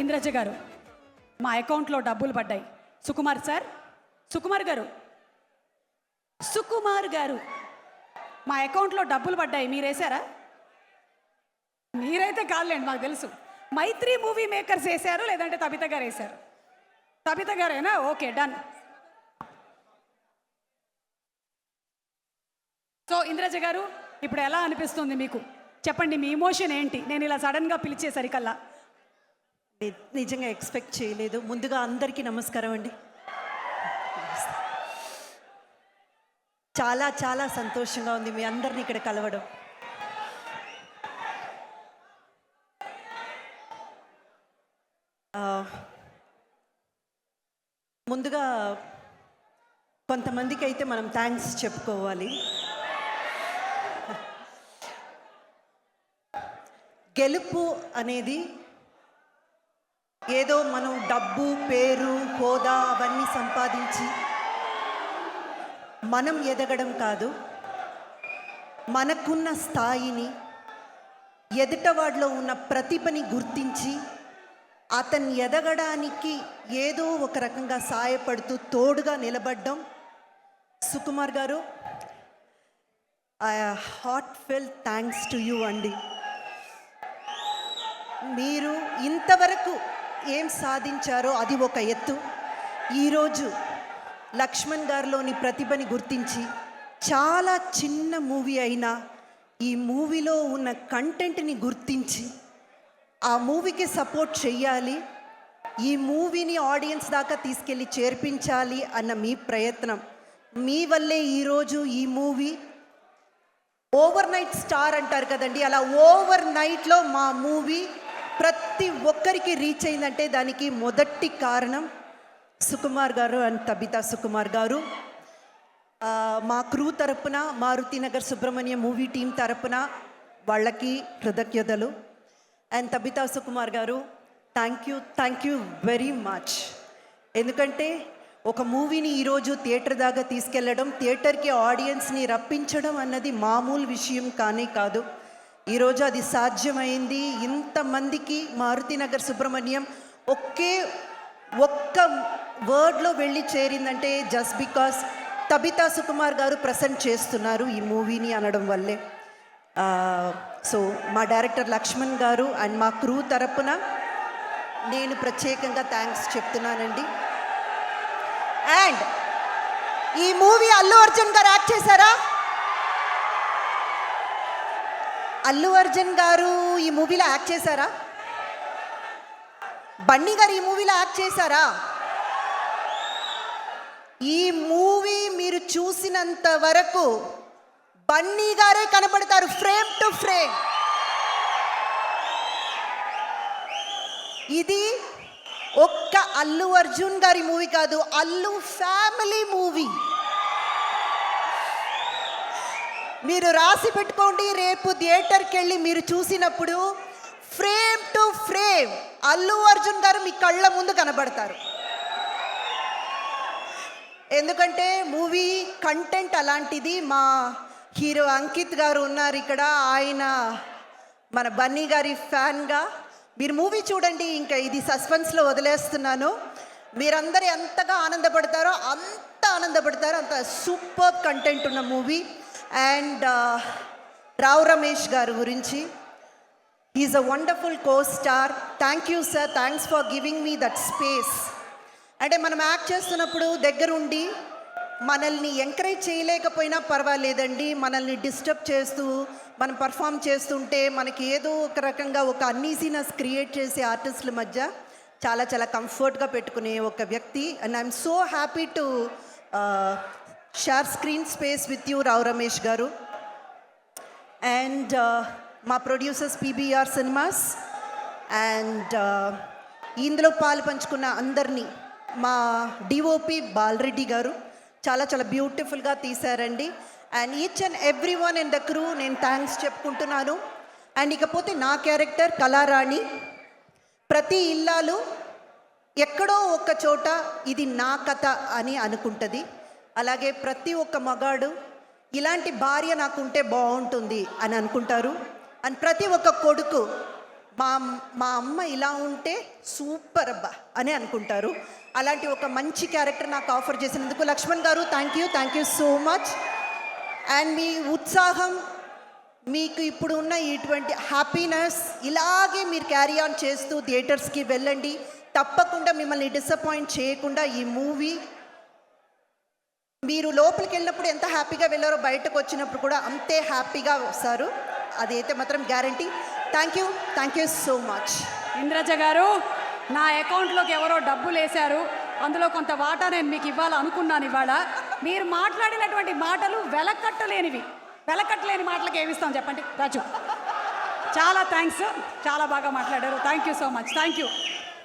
ఇంద్రజ గారు మా అకౌంట్లో డబ్బులు పడ్డాయి. సుకుమార్ సార్ సుకుమార్ గారు సుకుమార్ గారు మా అకౌంట్లో డబ్బులు పడ్డాయి మీరేసారా మీరైతే కాదులేండి మాకు తెలుసు. మైత్రి మూవీ మేకర్స్ వేశారు లేదంటే తబిత గారు వేశారు. తబిత గారేనా? Okay done. సో ఇంద్రజ గారు ఇప్పుడు ఎలా అనిపిస్తుంది మీకు? చెప్పండి మీ ఇమోషన్ ఏంటి? నేను ఇలా సడన్గా పిలిచేసరికల్లా. నిజంగా ఎక్స్పెక్ట్ చేయలేదు. ముందుగా అందరికీ నమస్కారం అండి. చాలా చాలా సంతోషంగా ఉంది మీ అందరిని ఇక్కడ కలవడం. ముందుగా కొంతమందికి అయితే మనం థ్యాంక్స్ చెప్పుకోవాలి. గెలుపు అనేది ఏదో మనం డబ్బు పేరు హోదా అవన్నీ సంపాదించి మనం ఎదగడం కాదు మనకున్న స్థాయిని ఎదుటవాడిలో ఉన్న ప్రతిభని గుర్తించి అతన్ని ఎదగడానికి ఏదో ఒక రకంగా సాయపడుతూ తోడుగా నిలబడ్డం. సుకుమార్ గారు I heartfelt thanks to you అండి. మీరు ఇంతవరకు ఏం సాధించారో అది ఒక ఎత్తు. ఈరోజు లక్ష్మణ్ గారిలోని ప్రతిభని గుర్తించి చాలా చిన్న మూవీ అయినా ఈ మూవీలో ఉన్న కంటెంట్ని గుర్తించి ఆ మూవీకి సపోర్ట్ చెయ్యాలి ఈ మూవీని ఆడియన్స్ దాకా తీసుకెళ్ళి చేర్పించాలి అన్న మీ ప్రయత్నం. మీ వల్లే ఈరోజు ఈ మూవీ ఓవర్ నైట్ స్టార్ అంటారు కదండి అలా ఓవర్ నైట్లో మా మూవీ ప్రతి ప్రతి ఒక్కరికి రీచ్ అయిందంటే దానికి మొదటి కారణం సుకుమార్ గారు అండ్ తబితా సుకుమార్ గారు. మా క్రూ తరపున మారుతి నగర్ సుబ్రహ్మణ్యం మూవీ టీం తరపున వాళ్ళకి కృతజ్ఞతలు. అండ్ తబితా సుకుమార్ గారు thank you thank you very much ఎందుకంటే ఒక మూవీని ఈరోజు థియేటర్ దాకా తీసుకెళ్ళడం థియేటర్కి ఆడియన్స్ని రప్పించడం అన్నది మామూలు విషయం కానే కాదు. ఈరోజు అది సాధ్యమైంది. ఇంతమందికి మారుతినగర్ సుబ్రహ్మణ్యం ఒకే ఒక్క వర్డ్లో వెళ్ళి చేరిందంటే just because Tabitha Sukumar garu present చేస్తున్నారు ఈ మూవీని అనడం వల్లే. సో మా డైరెక్టర్ లక్ష్మణ్ గారు అండ్ మా క్రూ తరపున నేను ప్రత్యేకంగా థ్యాంక్స్ చెప్తున్నానండి. అండ్ ఈ మూవీ అల్లు అర్జున్ గారు యాక్ట్ చేశారా? అల్లు అర్జున్ గారు ఈ మూవీలో యాక్ట్ చేశారా? బన్నీ గారు ఈ మూవీలో యాక్ట్ చేశారా? ఈ మూవీ మీరు చూసినంత వరకు బన్నీ గారే కనపడతారు ఫ్రేమ్ టు ఫ్రేమ్. ఇది ఒక్క అల్లు అర్జున్ గారి మూవీ కాదు అల్లు ఫ్యామిలీ మూవీ. మీరు రాసి పెట్టుకోండి రేపు థియేటర్కి వెళ్ళి మీరు చూసినప్పుడు frame to frame Allu Arjun గారు మీ కళ్ళ ముందు కనబడతారు. ఎందుకంటే మూవీ కంటెంట్ అలాంటిది మా హీరో అంకిత్ గారు ఉన్నారు ఇక్కడ ఆయన మన బన్నీ గారి ఫ్యాన్గా. మీరు మూవీ చూడండి ఇంకా ఇది సస్పెన్స్లో వదిలేస్తున్నాను. మీరందరూ ఎంతగా ఆనందపడతారో అంత ఆనందపడతారో అంత సూపర్ కంటెంట్ ఉన్న మూవీ. అండ్ రావు రమేష్ గారి గురించి. Is a wonderful co star thank you sir thanks for giving me that space అంటే మనం యాక్ట్ చేస్తున్నప్పుడు దగ్గరుండి మనల్ని ఎంకరేజ్ చేయలేకపోయినా పర్వాలేదండి. మనల్ని డిస్టర్బ్ చేస్తూ మనం పర్ఫామ్ చేస్తుంటే మనకి ఏదో ఒక రకంగా ఒక అన్నీసీనెస్ క్రియేట్ చేసే ఆర్టిస్టుల మధ్య చాలా చాలా కంఫర్ట్గా పెట్టుకునే ఒక వ్యక్తి. And I'm so happy to share screen space with you Rao Ramesh గారు అండ్ మా ప్రొడ్యూసర్స్ పీబీఆర్ సినిమాస్ అండ్ ఇందులో పాలు పంచుకున్న అందరినీ మా డిఓపి బాలరెడ్డి గారు చాలా చాలా బ్యూటిఫుల్గా తీశారండి. And each and every one in the crew నేను థ్యాంక్స్ చెప్పుకుంటున్నాను. అండ్ ఇకపోతే నా క్యారెక్టర్ కళారాణి. ప్రతి ఇల్లాలు ఎక్కడో ఒక చోట ఇది నా కథ అని అనుకుంటుంది. అలాగే ప్రతి ఒక్క మగాడు ఇలాంటి భార్య నాకుంటే బాగుంటుంది అని అనుకుంటారు. అండ్ ప్రతి ఒక్క కొడుకు మా మా అమ్మ ఇలా ఉంటే సూపర్ అబ్బా అని అనుకుంటారు. అలాంటి ఒక మంచి క్యారెక్టర్ నాకు ఆఫర్ చేసినందుకు లక్ష్మణ్ గారు thank you thank you so much and మీ ఉత్సాహం మీకు ఇప్పుడు ఉన్న ఇటువంటి హ్యాపీనెస్ ఇలాగే మీరు క్యారీ ఆన్ చేస్తూ థియేటర్స్కి వెళ్ళండి. తప్పకుండా మిమ్మల్ని డిసప్పాయింట్ చేయకుండా ఈ మూవీ మీరు లోపలికి వెళ్ళినప్పుడు ఎంత హ్యాపీగా వెళ్ళారో బయటకు వచ్చినప్పుడు కూడా అంతే హ్యాపీగా వస్తారు. అదైతే మాత్రం guarantee. Thank you thank you so much Indraja గారు నా అకౌంట్లోకి ఎవరో డబ్బులు వేశారు. అందులో కొంత వాటా నేను మీకు ఇవ్వాలనుకున్నాను ఇవాళ. మీరు మాట్లాడినటువంటి మాటలు వెలకట్టలేనివి. వెలకట్టలేని మాటలకు ఏమిస్తాం చెప్పండి? రాజు. చాలా థ్యాంక్స్ చాలా బాగా మాట్లాడారు. Thank you so much thank you